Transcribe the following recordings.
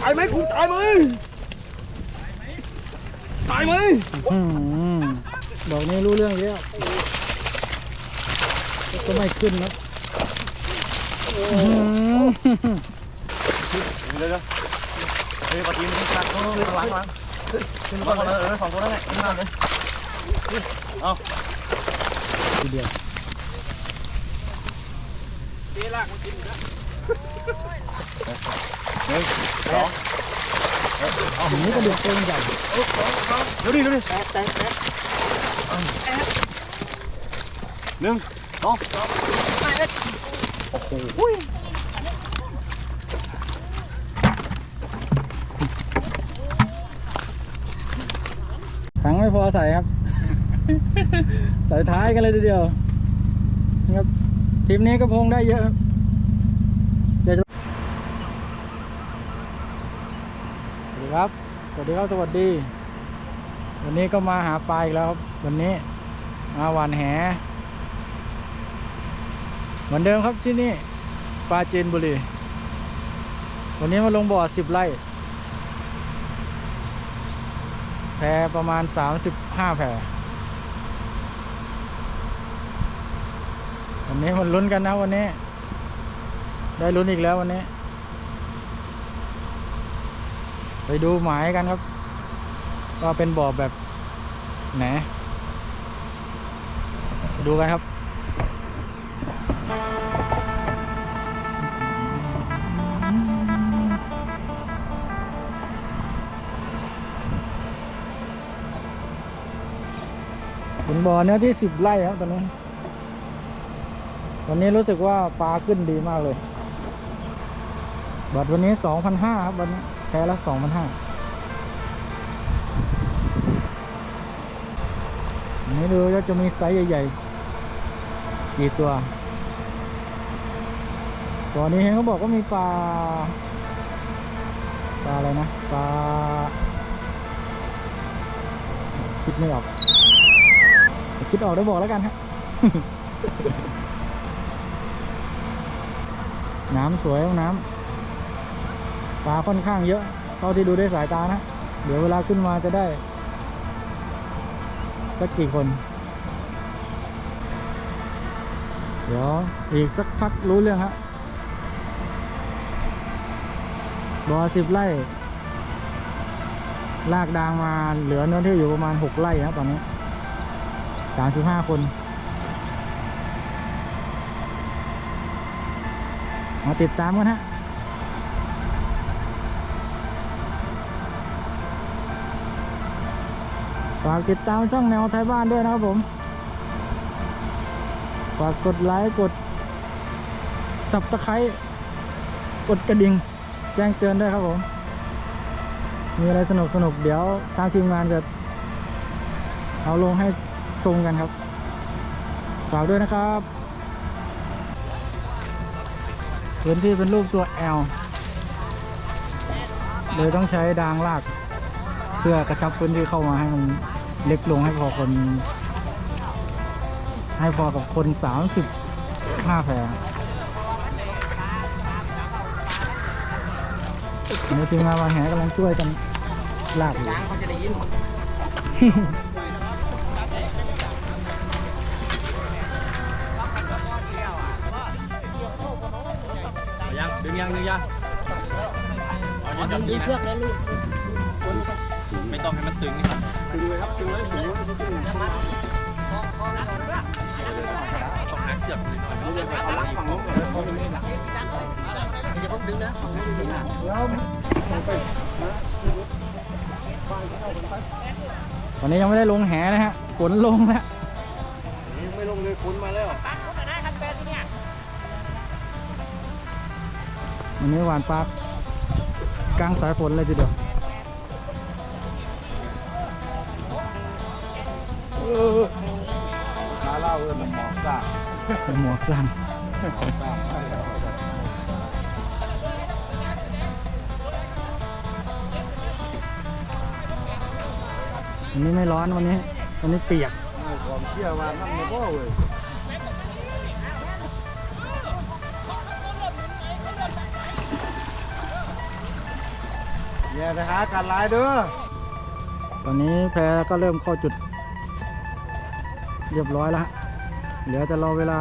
ตายไหมกูตายไหมตายไหมอืมดอกนี้รู้เรื่องเยอะก็ไม่ขึ้นนะอื้อหือเดี๋ยวเดี๋ยวเฮ้ยปฏิทินขาดเขาเลยหลังหลังขึ้นมาเลยเออสองตัวนั่นแหละขึ้นมาเลยเอาทีเดียวตีลากมันกินนะ หนึ่งสองอันนี้ก็เดือดตัวใหญ่เดี๋ยวดิเดี๋ยวดิหนึ่งสองโอ้โหถังไม่พอใส่ครับ ใส่ท้ายกันเลยทีเดียวนะครับทีมนี้ก็พงได้เยอะครับเดี๋ยวจะสวัสดีครับ สวัสดีครับสวัสดี วันนี้ก็มาหาปลาอีกแล้วครับ วันนี้มาหวานแหเหมือนเดิมครับที่นี่ปลาเจนบุรี วันนี้มาลงบ่อสิบไร่แพประมาณ35แพวันนี้มันลุ้นกันนะวันนี้ ได้ลุ้นอีกแล้ววันนี้ ไปดูหมายกันครับว่าเป็นบ่อแบบไหนดูกันครับเป็นบ่อเนื้อที่สิบไร่ครับตอนนี้วันนี้รู้สึกว่าปลาขึ้นดีมากเลยบัตรวันนี้สองพันห้าครับวันนี้ พ้ละสองพันห้าอันนี้ดูว่าจะมีไซส์ใหญ่ๆ กี่ตัว ตัวนี้เห็นเขาบอกว่ามีปลา ปลาอะไรนะ ปลาคิดไม่ออก คิดออกได้บอกแล้วกันฮะน้ำสวยน้ำ ปลาค่อนข้างเยอะเท่าที่ดูด้วยสายตานะ เดี๋ยวเวลาขึ้นมาจะได้ สักกี่คน เดี๋ยวอีกสักพักรู้เรื่องฮะบอสิบไร่ ลากดางมาเหลือเนื้อที่อยู่ประมาณหกไร่ครับตอนนี้สามสิบห้าคน มาติดตามกันฮะ ฝากติดตามช่องแนวไทยบ้านด้วยนะครับผม ฝากกดไลค์กดสับตะไคร้กดกระดิ่งแจ้งเตือนด้วยครับผม มีอะไรสนุกสนุกๆเดี๋ยวทางทีมงานจะเอาลงให้ชมกันครับ ฝากด้วยนะครับพื้นที่เป็นรูปตัว L เลยต้องใช้ดางลาก เพื่อกระชับพื้นที่เข้ามาให้มัน เล็กลงให้พอคน ให้พอกับคน 35แผลอันนี้ทีมงานวางแหกำลังช่วยกันลากอยู่เขาจะได้ยินยังดึงยังดึงยังอ๋อดึงดึงเชือกแล้วลูกไม่ต้องให้มันตึงครับ ตึงเลยครับตึงเลยตึงเลยตึงเลยต้องหาเชือกนิดหน่อยเดี๋ยวเอาล้างฝั่งนู้นก่อนแล้วเขาดึงนี่หลังอย่าเพิ่งดึงนะฝั่งนู้นดึงนะตอนนี้ยังไม่ได้ลงแหนะฮะฝนลงแล้วยังไม่ลงเลยคุณมาแล้ววันนี้หวานปลากกลางสายฝนเลยทีเดียว มาเล่าเรื่องหมอกจ้าหมวกสั้นหมอกจ้าวันนี้ไม่ร้อนวันนี้วันนี้เปียกความเชื่อว่านั่นมันก็เว้ยนเนี่ยนะฮะการลายเด้อตอนนี้แพก็เริ่มเข้าจุด เรียบร้อยแล้ว เหลือแต่รอเวลา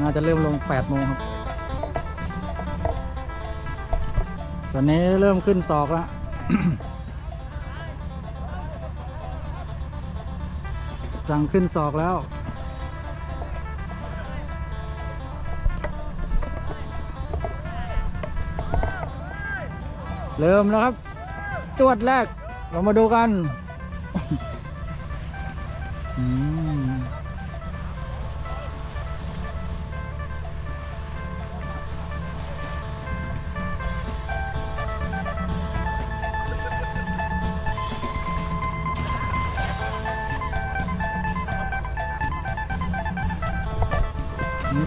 น่าจะเริ่มลง8โมงครับ ตอนนี้เริ่มขึ้นศอกแล้ว สั่งขึ้นศอกแล้ว เริ่มแล้วครับ จวดแรก เรามาดูกัน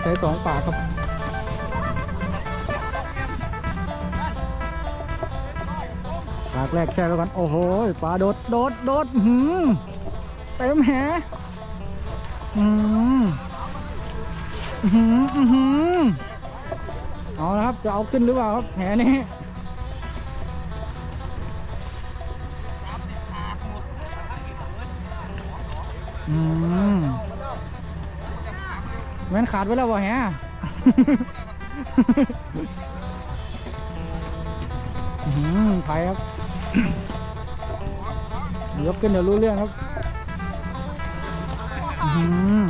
ใช้สองปากครับปากแรกแช่แล้วกัน โอ้โหปลาโดดโดดโดดหืมเต็มแหอืมอื้อหืมหืมเอาละครับ จะเอาขึ้นหรือเปล่าครับแหนี้ ขาดไว้แล้ววะแฮะหือไทยครับ ยกขึ้นเดี๋ยวรู้เรื่องครับอื้อหือ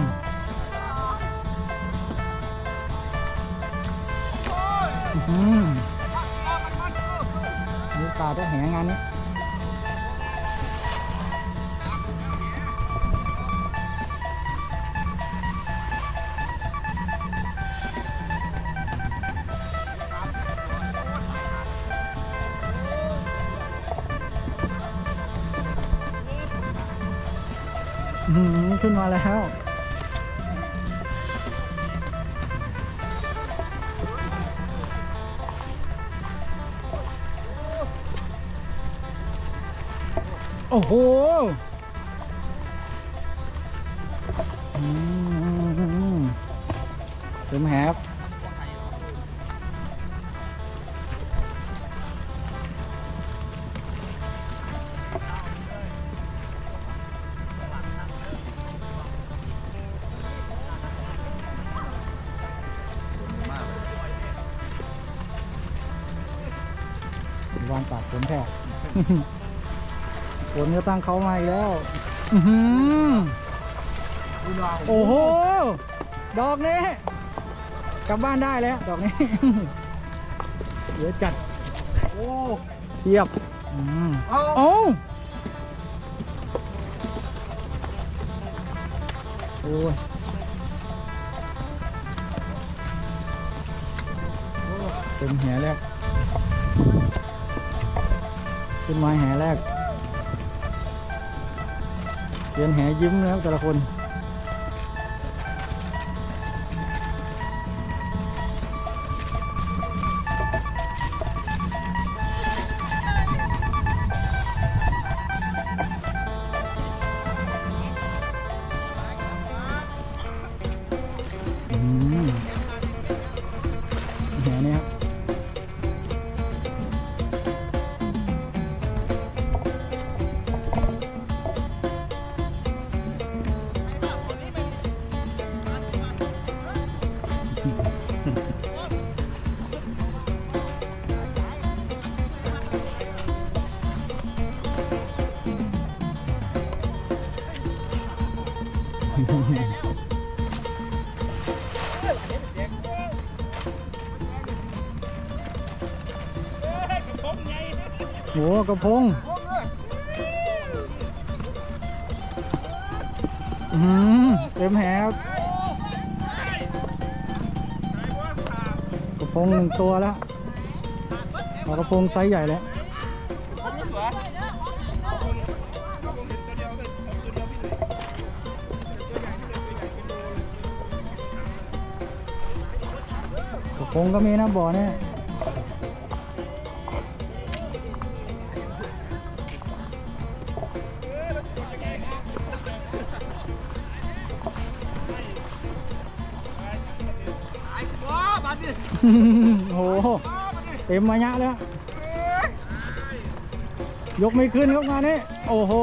อื้อหือมีตาต้องแหงานนี้ โอ้โหอืมแฮบวางปากฝนแท้ นก็ตั้งเขามาอีกแล้ว อื้อหือโอ้โห ดอกนี้ กลับบ้านได้แล้ว ดอกนี้ เดี๋ยวจัด โอ้เทียบอืมเอาโอ้โอ้ยเต็มแหแรกขึ้นมาแหแรก เรียนแหยิ้มนะครับแต่ละคน กระพงอืมเต็มแหบกระพงหนึ่งตัวแล้วเอากระพงไซส์ใหญ่แล้วคงก็มีนะบ่อเนี่ย โอ้โหเต็มมายะแล้ว ยกไม่ขึ้นครับงานนี้ โอ้โห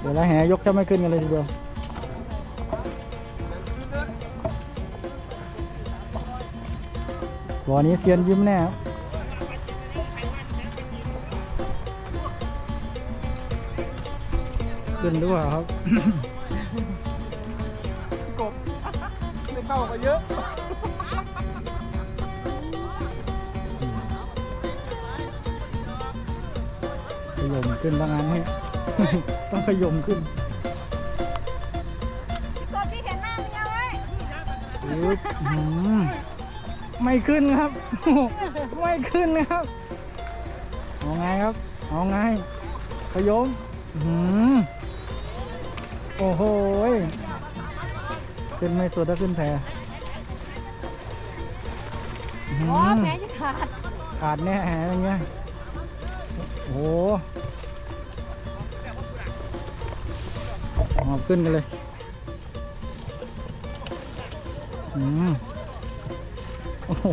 เดี๋ยวและแหยกจะไม่ขึ้นกันเลยทีเดียวบ่อนี้เซียนยิ้มแน่ครับ ขึ้นด้วยครับไม่เข้ามาเยอะ ขยมขึ้นว่างั้นให้ ต้องขยมขึ้นกดที่เห็นหน้ามันยังไงปึ๊บหืมไม่ขึ้นครับ ไม่ขึ้นนะครับ เอาไงครับ เอาไงขยมหืม โอ้โหยขึ้นไม่สุดถ้าขึ้นแพอ๋อแผลจะขาดขาดแน่แหอย่างเงี้ยโอ้โหหอบขึ้นกันเลย อืมโอ้โห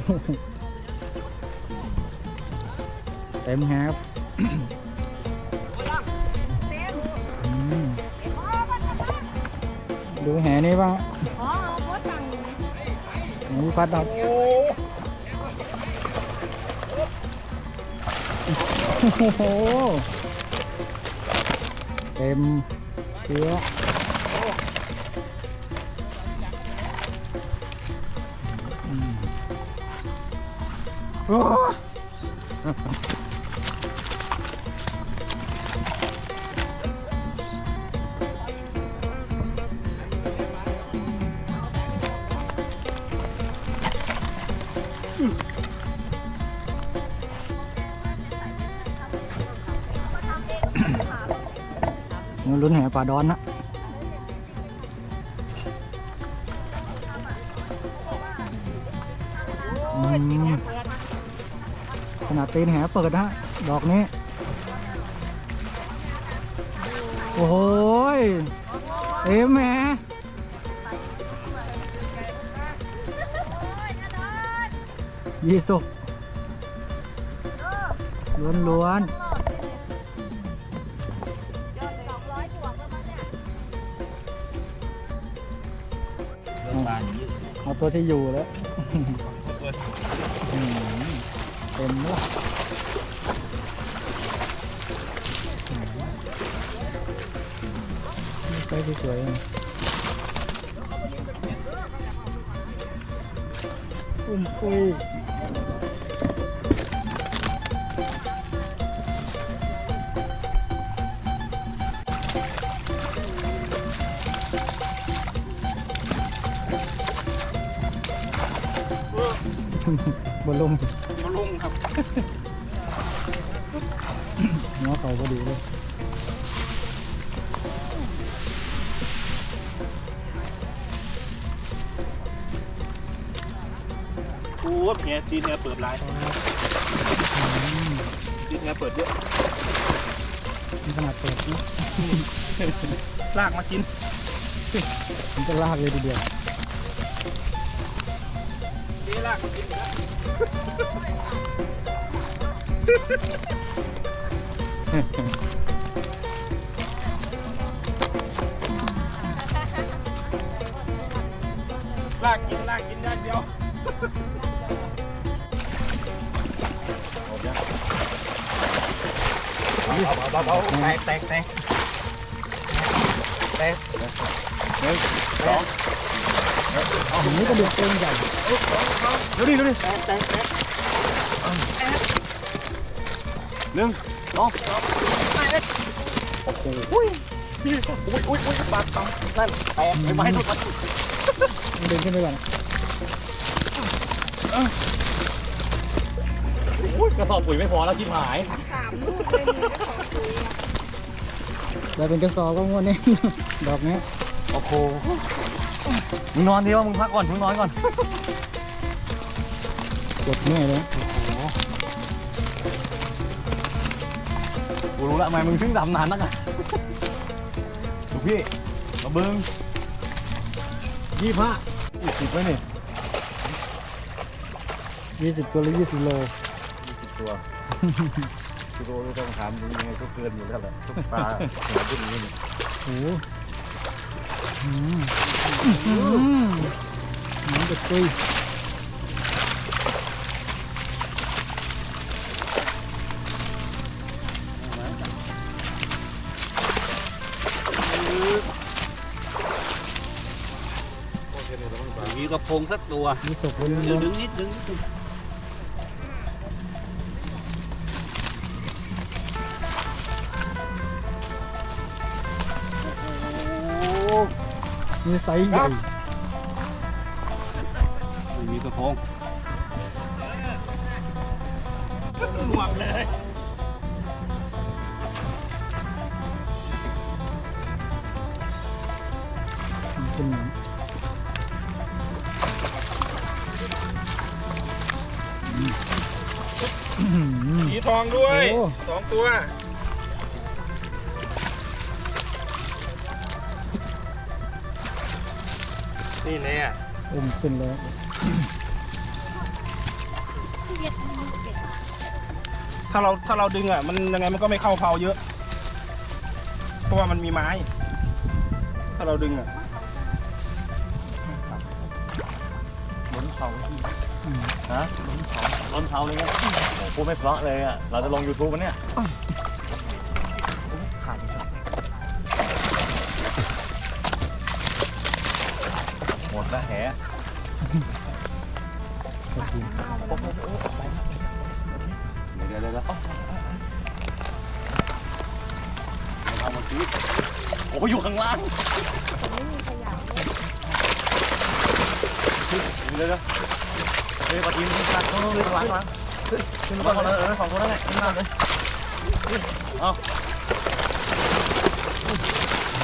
เต็มแฮครับ ดูแหนี้บ้างอ๋อโพสต์สั่งอยู่นะแหนี้พัดครับโอ้โหเต็มเชื้อ มันลุ้นแหป่าดอนนะอืมขนาดตีนแหเปิดนะดอกนี้ โอ้โหเอ็มแหยี่สุกล้วนล้ เอาตัวที่อยู่แล้วเต็มแล้วใส่สวยๆอุ้มปุย ลมมาลุงครับหัวเขาพอดีเลยโอ้แผลตีนเนี่ยเปิดลายตีนเนี่ยเปิดเยอะมีขนาดเปิดนะลากมากินมันจะลากเลยทีเดียวเจ๊ลากมากินอยู่แล้วลากกินลากกินอย่างเดียวเบาๆเบาๆแตกแตกแตกแตกหนึ่งสอง อันนี้ก็เดือดเองใหญ่เดี๋ยวดิเดี๋ยวดิหนึ่งสองโอ้โหอุ้ยอุ้ยอุ้ยอุ้ยบาดตานั่นแตกไอ้ไม้นู่นเดินขึ้นไปก่อนอุ้ยกระสอบปุ๋ยไม่พอแล้วชิบหายสามลูกเลยมีกระสอบได้เป็นกระสอบก็งวดนี้ดอกนี้โอ้โห มึงนอนดีว่ามึงพักก่อนมึงนอนก่อนกดเมื่อยเลยกูรู้ละทำไมมึงถึงดำนานนักอะถูกพี่กระเบิงยี่ห้าอีกสิบไว้นี่ยี่สิบตัวหรือยี่สิบโลสิบตัวกิโลนี่ต้องถามดูยังไงก็เกินอยู่แล้วแหละทุกปลาหัวขึ้นอย่างนี้นี่โอ้ โหอืมอืมน้ำจะตุยมีกระพงสักตัว มีศพคนเดี๋ยวนึดึงงนิดดึงนิด มีไซส์ใหญ่มีกระพงเป็นหนังอืมสีทองด้วยโอ้สองตัว นี่แน่อมขึ้นแล้วถ้าเราถ้าเราดึงอะ มันยังไงมันก็ไม่เข้าเพาเยอะ เพราะว่ามันมีไม้ ถ้าเราดึงอะบนเขาอืมฮะบนเขาเลยครับโอ้โหพูดไม่เพราะเลยอะ เราจะลง YouTube มันเนี่ย ละแหขอบคุณเดี๋ยวเดี๋ยวเดี๋ยวเอามาซื้อโอ้ยอยู่ข้างล่างเดี๋ยวเดี๋ยวเฮ้ยปะทิมข้างล่างข้างล่างข้างล่างขึ้นมาก่อนเลยเออสองคนนั่นแหละขึ้นมาเลยเอา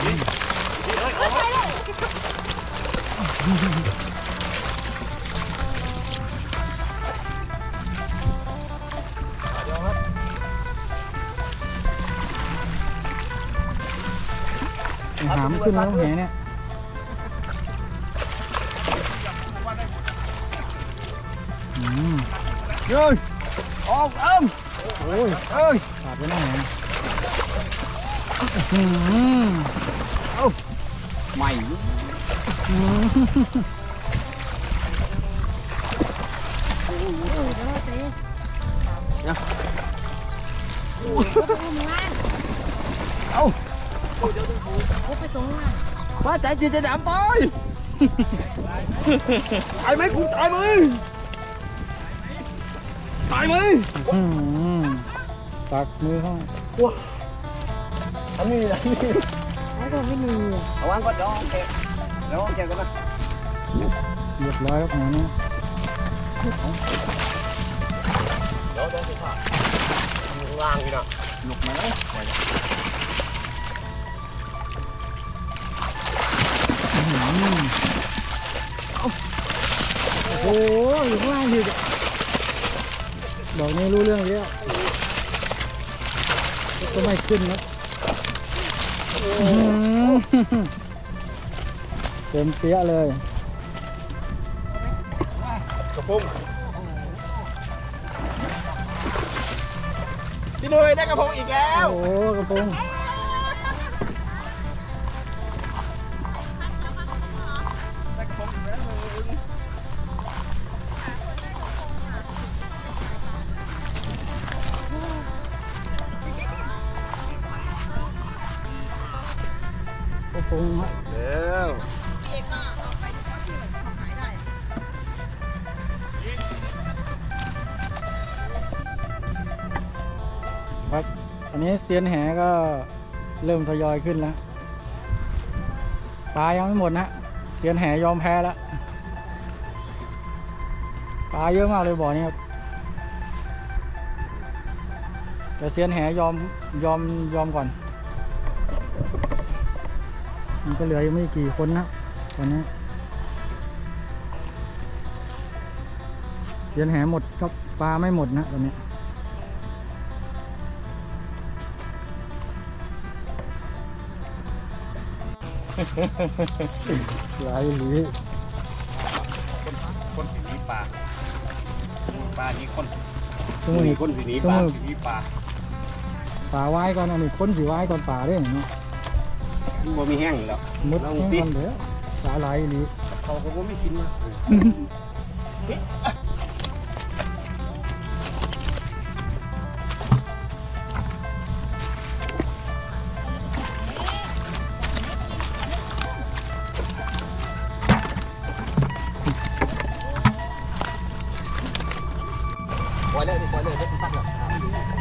นี่นี่เอ้ย หามขึ้นมาต้องแหเนี่ยอืมเฮ้ยออกเอิ่มโอ้ยเอ้ยขาดไปหน้าแหอืมใหม่ อืมป้าใจจีจะดำไปตายไหมคุณตายไหมตายไหมอืมตักมือเข้าอันนี้อันนี้แล้วก็ไม่มีเอาวางก่อนเดี๋ยวเอาเก็บ เดี๋ยวเอาเก็บกันนะเรียบร้อยครับหนูเนี่ยเดี๋ยวเดี๋ยวสิค่ะข้างล่างนี่นะหนุกไหมโอ้โหอยู่ข้างล่างอยู่ดอกนี้รู้เรื่องแล้วก็ไม่ขึ้นนะอื้อหือ เต็มเปี้ยเลยกระพุ้งพี่หนุ่ยได้กระพงอีกแล้วโอ้โหกระโปรงกระโป นี้เซียนแหก็เริ่มทยอยขึ้นแล้วปลายังไม่หมดนะเซียนแหยอมแพ้แล้วปลาเยอะมากเลยบ่อนี้ครับแต่เซียนแหยอมยอมยอมก่อน มันก็เหลืออยู่ไม่กี่คนนะตอนนี้เซียนแหหมดก็ปลาไม่หมดนะตอนนี้ หลายหลีคนสีนี้ปลาปลานี้คนตรงนี้คนสีนี้ปลาสีนี้ปลาป่าไว้ก่อนอันนี้ค้นสีไว้ก่อนป่าได้เนาะบ่มีแห้งแล้วมุดลองแห้งดิก่อนเด้อปลาหลายหลีเขาก็บ่ไม่กินนะ ปล่อยเลยดิ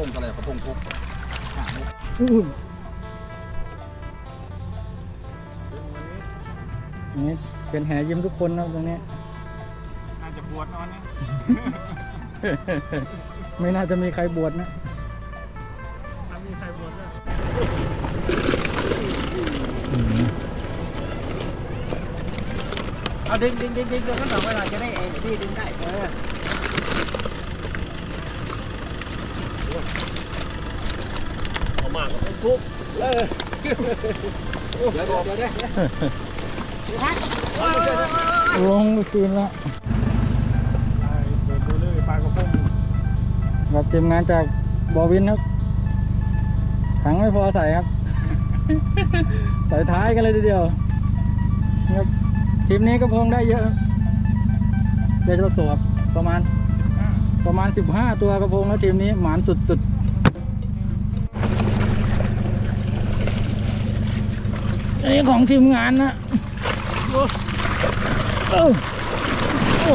กระพงกันเลยกระพงคุกหามุกอื้ออย่างนี้เป็นแหยิ้มทุกคนนะตรงนี้ น่าจะปวดนอนเนี่ยไม่น่าจะมีใครบวชนะถ้ามีใครปวดก็เอาดึงดึงดึงดึงดึงกันหน่อยเวลาจะได้ไอ้ที่ดึงได้เออเอา มาก็คุกเออเดี๋ยวเดี๋ยวเดี๋ยวลงคืนละไปกระพงกับทีมงานจากบอวินครับถังไม่พอใส่ครับ ใส่ท้ายกันเลยทีเดียวครับทีมนี้ก็พงได้เยอะได้เท่าตัวครับประมาณ ประมาณ 15 ตัวกระพงแล้วทีมนี้หมานสุดๆ อันนี้ของทีมงานนะโอ้โอ้โห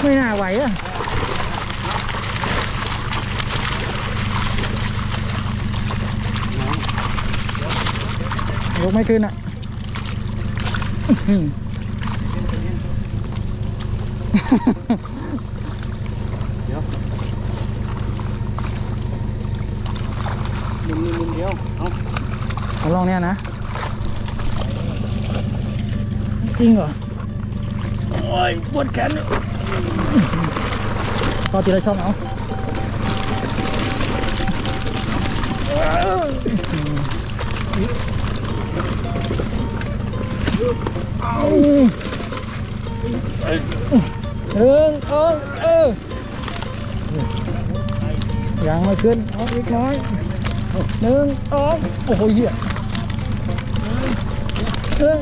ไม่น่าไหวอะยกไม่ขึ้นอะอื้อหือมุมนี้มุมเดียว เอา เอาลองเนี่ยนะ จริงเหรอ โอ้ยปวดแขนพอทีละช่องเอาหนึ่งสองเออยังไม่ขึ้นเอาอีกน้อยหนึ่งสองโอ้โหเหี้ย หนึ่ง